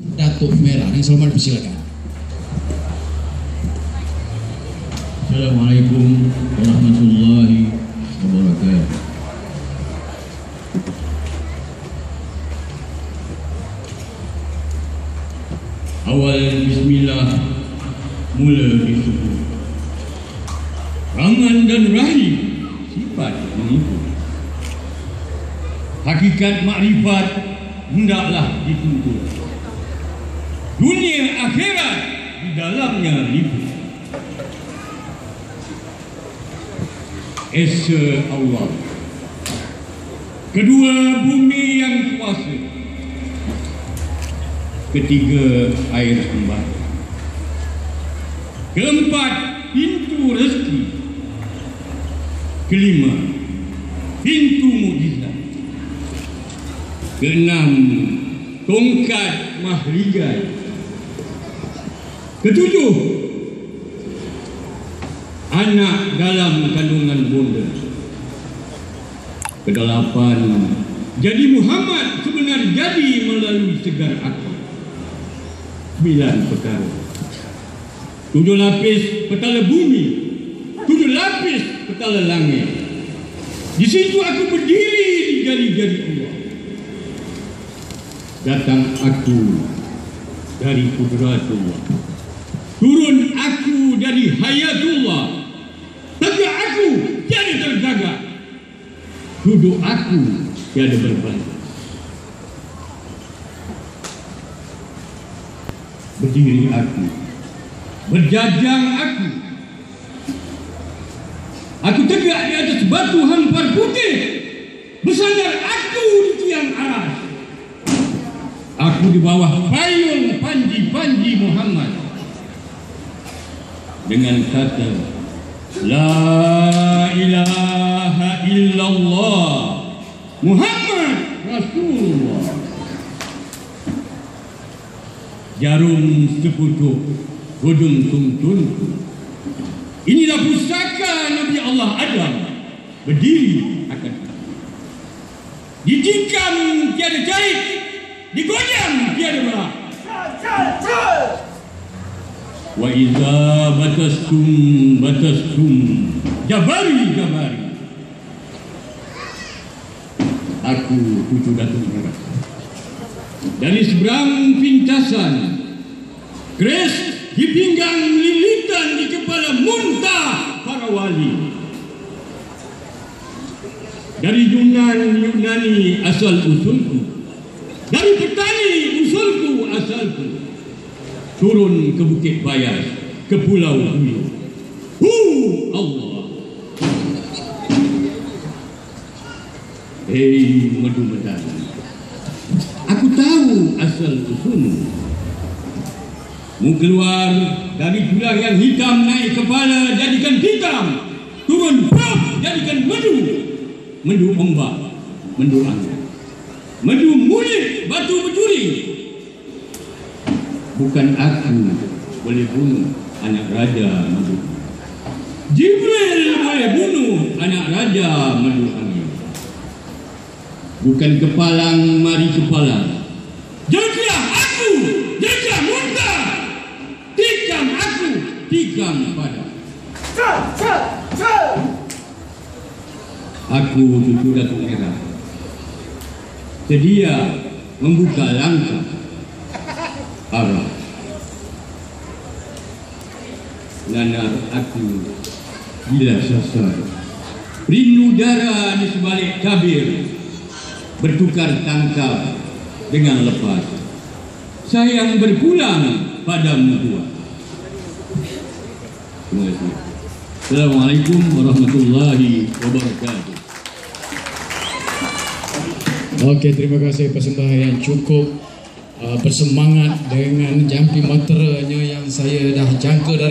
Datuk Merah yang selamat persilakan. Assalamualaikum warahmatullahi wabarakatuh. Awal bismillah mula disebut. Rangan dan rahim sifat menipu. Hakikat makrifat hendaklah dituntut. Dunia akhirat di dalamnya lipu. Esa Allah. Kedua bumi yang kuasa. Ketiga air kembar Keempat pintu rezeki. Kelima pintu mujizat. Keenam tongkat mahligai Ketujuh anak dalam kandungan bonda. Kedelapan, jadi Muhammad sebenarnya jadi melalui segar akal. Sembilan perkara. Tujuh lapis petala bumi. Tujuh lapis petala langit. Di situ aku berdiri di jari-jari Allah. Datang aku dari kudratullah. Turun aku dari hayatullah. Tegak aku tiada terjaga. Duduk aku tiada berbalik. Berdiri aku. Berjajang aku. Aku tegak di atas batu hampar putih. Bersandar aku di tiang aras. Aku di bawah payung panji-panji Muhammad. Dengan kata La ilaha illallah Muhammad Rasulullah. Jarum sepucuk Hujung tuntun. Inilah pusaka Nabi Allah Adam Berdiri akan Ditikam tiada jahit Digoyang tiada belah Wa iza batastum batastum Jabari Jabari. Aku cucu Datuk Merah Dari seberang pintasan. Kres di pinggang lilitan di kepala muntah para wali. Dari Yunan Yunani asal usulku. Dari petani usulku asalku turun ke Bukit Bayas, ke Pulau Bulu. Hu Allah. Hei madu medan. Aku tahu asal usulmu. Mu keluar dari tulang yang hitam naik kepala jadikan hitam. Turun prap jadikan madu. Madu ombak, madu angin. Madu mulik batu berjuri bukan aku boleh bunuh anak raja Madu. Jibril boleh bunuh anak raja Madu Angin. Bukan kepalang mari kepalang. Jadilah aku, jadilah muntah. Tikam aku, tikam pada. Aku cucu Datuk Merah. Sedia membuka langkah arah nanar aku bila sasar rindu darah di sebalik tabir bertukar tangkap dengan lepas. Sayang berpulang padamu tua terima kasih. Assalamualaikum warahmatullahi wabarakatuh. Okey, terima kasih. Persembahan yang cukup bersemangat dengan jampi manteranya yang saya dah jangka dari